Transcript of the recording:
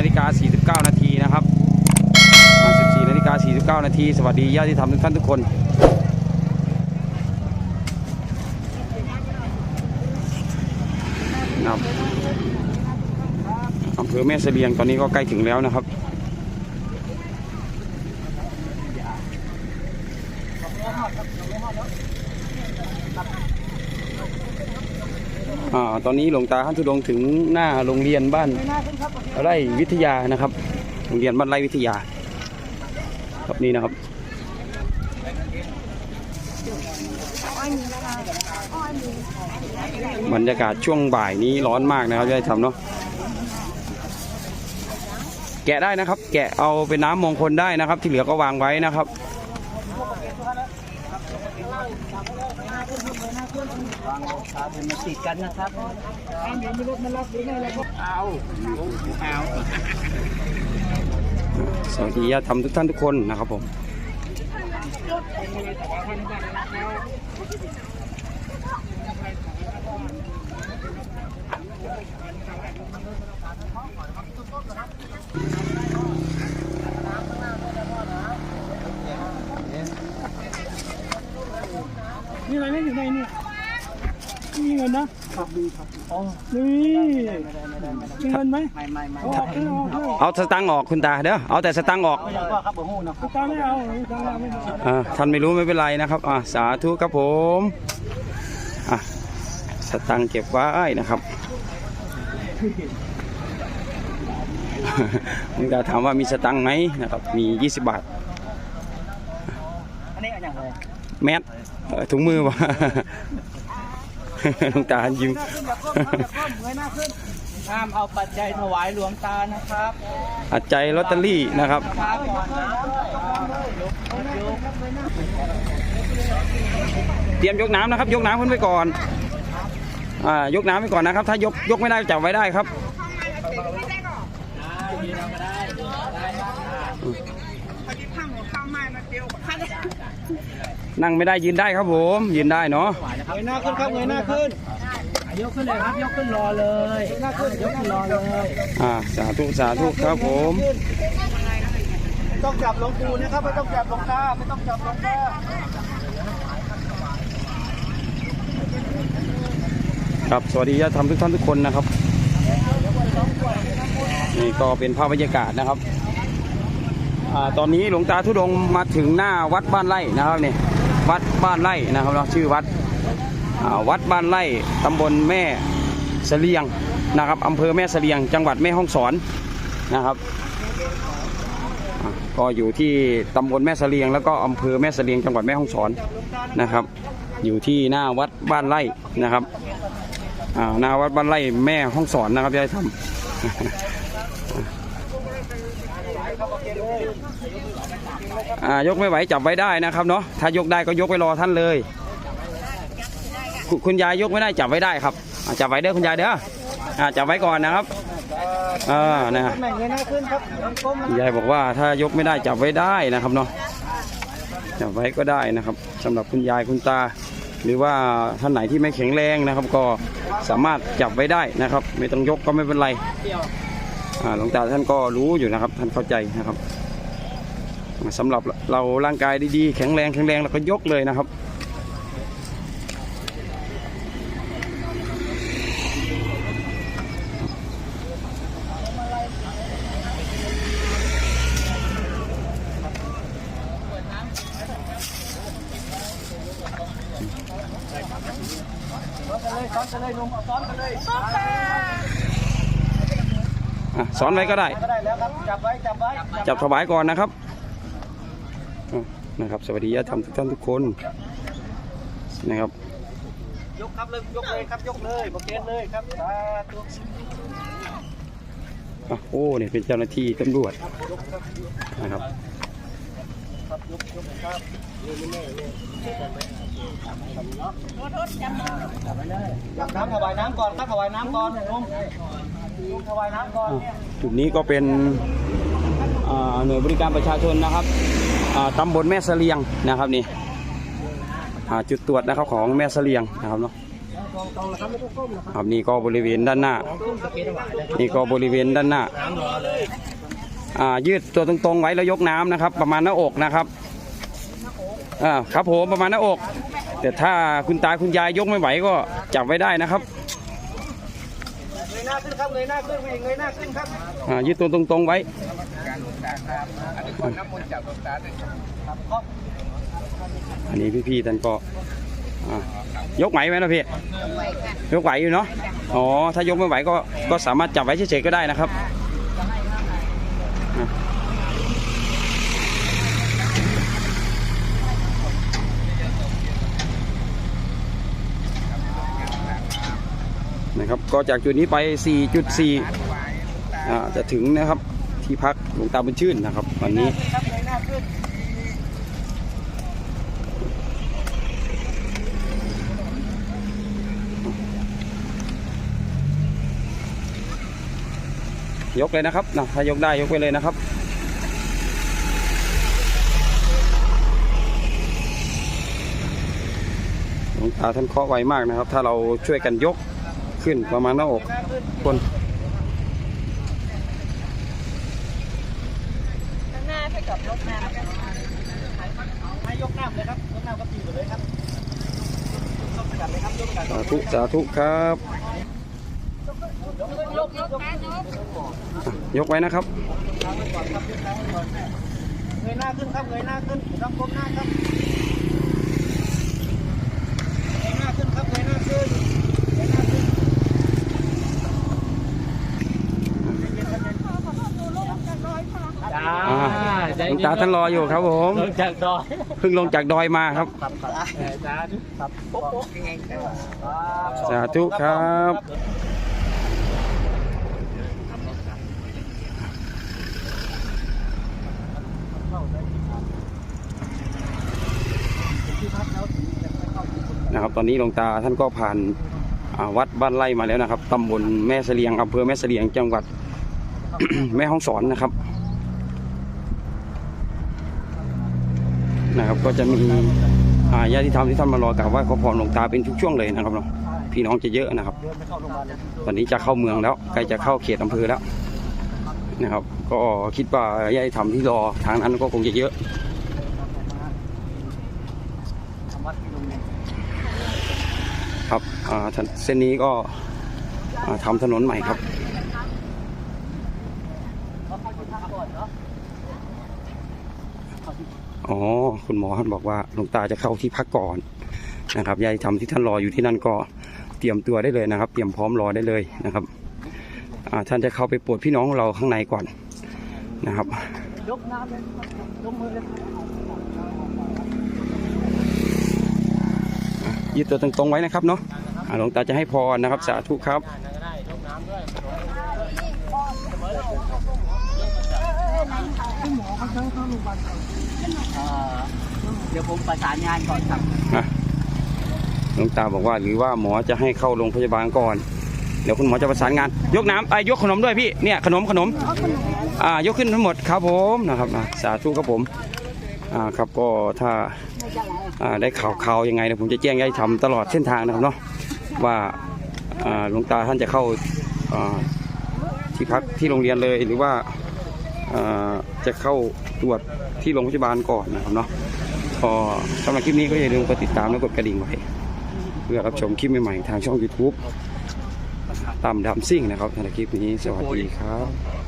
นาฬิกา 49 นาทีนะครับ14นาฬิกา 49 นาที สวัสดีญาติธรรมทุกท่านทุกคนนะครับอำเภอแม่เสลียงตอนนี้ก็ใกล้ถึงแล้วนะครับ อ่าตอนนี้หลวงตาท่านทุดงถึงหน้าโรงเรียนบ้านไร่วิทยานะครับ โรงเรียนบ้านไร่วิทยา ครับนี่นะครับบรรยากาศช่วงบ่ายนี้ร้อนมากนะครับได้ทำเนาะแกะได้นะครับ แกะเอาเป็นน้ำมงคลได้นะครับ ที่เหลือก็วางไว้นะครับ วางรองเป็นมาติดกันนะครับเดี๋ยวมีรถมารับหรือไงเราเอาเอาสวัสดีญาติธรรมทุกท่านทุกคนนะครับผม นี่อะไรเนี่ยอยู่ในเนี่ย มีเงินนะครับดีครับอ๋อนี่มีเงินไหมไม่ไม่ไม่เอาออกเลยเอาออกเลยเอาสตังค์ออกคุณตาเด้อเอาแต่สตังค์ออกไม่ว่าครับผมหูนะตาไม่เอาตาไม่เอาอ่าท่านไม่รู้ไม่เป็นไรนะครับอ่าสาธุครับผมอะสตังค์เก็บไว้นะครับคุณตาถามว่ามีสตังค์ไหมนะครับมี 20 บาทอันนี้อันอย่างไรแมสเอ่อถุงมือวะ หลวงตายิ้มเงยหน้าขึ้นห้ามเอาปัจจัยถวายหลวงตานะครับอัดใจลอตเตอรี่นะครับครับก่อนนะยกเตรียมยกน้ำนะครับ ยกน้ำขึ้นไปก่อนอ่ายกน้ำไปก่อนนะครับ ถ้ายกยกไม่ได้จับไว้ได้ครับ นั่งไม่ได้ยืนได้ครับผม ยืนได้เนาะเงยหน้าขึ้นครับเงยหน้าขึ้นยกขึ้นเลยครับยกขึ้นรอเลยหน้าขึ้นยกขึ้นรอเลยอ่าสาธุสาธุครับผมไม่ต้องจับหลวงปู่นะครับไม่ต้องจับหลวงตาไม่ต้องจับหลวงตาครับสวัสดีญาติธรรมทุกท่านทุกคนนะครับ นี่ก็เป็นภาพบรรยากาศนะครับอ่า ตอนนี้หลวงตาทุดงมาถึงหน้าวัดบ้านไร่นะครับนี่วัดบ้านไร่นะครับเนาชื่อวัดวัดบ้านไร่ตำบลแม่เสลียงนะครับอำเภอแม่เสลียง จังหวัดแม่ฮ่องสอนนะครับก็อยู่ที่ตำบลแม่เสลียง แล้วก็อำเภอแม่เสลียงจังหวัดแม่ฮ่องสอนนะครับ อยู่ที่หน้าวัดบ้านไร่นะครับหน้าวัดบ้านไร่แม่ห้องสอนนะครับยายทำ อ่ายกไม่ไหวจับไว้ได้นะครับเนาะถ้ายกได้ก็ยกไปรอท่านเลยคุณคุณยายยกไม่ได้จับไว้ได้ครับอ่าจับไว้เด้อคุณยายเด้ออ่าจับไว้ก่อนนะครับอ่านะแม่เงยหน้าขึ้นครับก้มคุณยายบอกว่าถ้ายกไม่ได้จับไว้ได้นะครับเนาะจับไว้ก็ได้นะครับสำหรับคุณยายคุณตา หรือว่าท่านไหนที่ไม่แข็งแรงนะครับ ก็สามารถจับไว้ได้นะครับ ไม่ต้องยกก็ไม่เป็นไรอ่า หลวงตาท่านก็รู้อยู่นะครับ ท่านเข้าใจนะครับอ่าสำหรับเราร่างกายดีๆ แข็งแรงแข็งแรงเราก็ยกเลยนะครับเลซ้อนกันเลยลุงเอาซ้อนกันเลย อะสอนไว้ก็ได้ ก็ได้แล้วครับจับไว้จับไว้จับถวายก่อนนะครับอะนะครับ สวัสดีญาติธรรมทุกท่านทุกคนนะครับ ยกครับเลยยกเลยครับยกเลยโอเคเลยครับสาธุอะโอ้เนี่ยเป็นเจ้าหน้าที่ตำรวจนะครับจับน้ำถวายน้ำก่อนครับถวายน้ำก่อนลุงลุงถวายน้ำก่อนเนี่ย จุดนี้ก็เป็นหน่วยบริการประชาชนนะครับตำบลแม่เสลียงนะครับนี่จุดตรวจนะครับของแม่เสลียงนะครับเนาะครับนี่ก็บริเวณด้านหน้า นี่ก็บริเวณด้านหน้ายืดตัวตรงๆไว้แล้วยกน้ำนะครับ ประมาณหน้าอกนะครับอ่าครับผมประมาณหน้าอก แต่ถ้าคุณตาคุณยายยกไม่ไหวก็จับไว้ได้นะครับ ขึ้นครับเงยหน้าขึ้นไปเงยหน้าขึ้นครับอ่ายืดตัวตรงๆไว้อันนี้พี่ๆท่านก็อ่ายกไหวไหมนะพี่ยกไหวอยู่เนาะอ๋อถ้ายกไม่ไหวก็ก็สามารถจับไว้เฉยๆก็ได้นะครับ นะครับ ก็จากจุดนี้ไป 4.4 จะถึงนะครับที่พักหลวงตาบุญชื่นนะครับ วันนี้ยหน้าขึ้นยกเลยนะครับนะถ้ายกได้ยกไปเลยนะครับ หลวงตาท่านเคาะไวมากนะครับ ถ้าเราช่วยกันยก ขึ้นประมาณหน้าอกคนข้างหน้าให้กับยกน้ำให้ยกน้ำเลยครับ ยกน้ำก็ตีหมดเลยครับยกกันเลยครับยกกันสาธุสาธุครับ ยกยกยกอะยกไว้นะครับเท้าไว้ก่อนครับยกเท้าไว้ก่อนเงยหน้าขึ้นครับเงยหน้าขึ้นรับก้มหน้าครับเงยหน้าขึ้นครับเงยหน้าขึ้นเงยหน้าขึ้น จ้า อ่า หลวงตาท่านรออยู่ครับผมลงจากดอยเพิ่งลงจากดอยมาครับครับครับเออจ้าครับโป๊ะโป๊ะยังไงครับสาธุครับนะครับตอนนี้หลวงตาท่านก็ผ่านอ่าวัดบ้านไร่มาแล้วนะครับตำบลแม่เสลียงอำเภอแม่เสลียงจังหวัด แม่ฮ่องสอนนะครับ นะครับ ก็จะมีอาญาติธรรมที่ท่านมารอกราบไหว้ขอพรหลวงตาเป็นทุกช่วงเลยนะครับเนาะพี่น้องจะเยอะนะครับเดินไปเข้าโรงพยาบาลเลยตอนนี้จะเข้าเมืองแล้วใกล้จะเข้าเขตอำเภอแล้วนะครับ ก็คิดว่าญาติธรรมที่รอทางนั้นก็คงจะเยอะครับเส้นนี้ก็ทำถนนใหม่ครับ อ๋อ คุณหมอท่านบอกว่าหลวงตาจะเข้าที่พักก่อนนะครับญาติธรรมที่ท่านรออยู่ที่นั่นก็เตรียมตัวได้เลยนะครับ เตรียมพร้อมรอได้เลยนะครับท่านจะเข้าไปปวดพี่น้องของเราข้างในก่อนนะครับยกน้ำเลยยกมือเลยยืดตัวตรงๆไว้นะครับเนาะหลวงตาจะให้พรนะครับ สาธุครับคุณหมอเขาใช้เข้าโรงพยาบาล ก่อเดี๋ยวผมประสานงานก่อนครับอะหลวงตาบอกว่าหรือว่าหมอจะให้เข้าโรงพยาบาลก่อน เดี๋ยวคุณหมอจะประสานงาน ยกน้ำไอ้ยกขนมด้วยพี่เนี่ยขนมขนมอ่ายกขึ้นทั้งหมดครับผมนะครับอะสาธุครับผมอ่าครับก็ถ้าอ่าได้ข่าวข่าวยังไงเดี๋ยผมจะแจ้งญาติธรรมตลอดเส้นทางนะครับเนาะว่าอ่าหลวงตาท่านจะเข้าอ่าที่พักที่โรงเรียนเลยหรือว่า จะเข้าตรวจที่โรงพยาบาลก่อนนะครับเนาะพอสำหรับคลิปนี้ก็อย่าลืมกดติดตามและกดกระดิ่งไว้เพื่อรับชมคลิปใหม่ๆทางช่อง YouTube ตามดำซิ่งนะครับสำหรับคลิปนี้สวัสดีครับ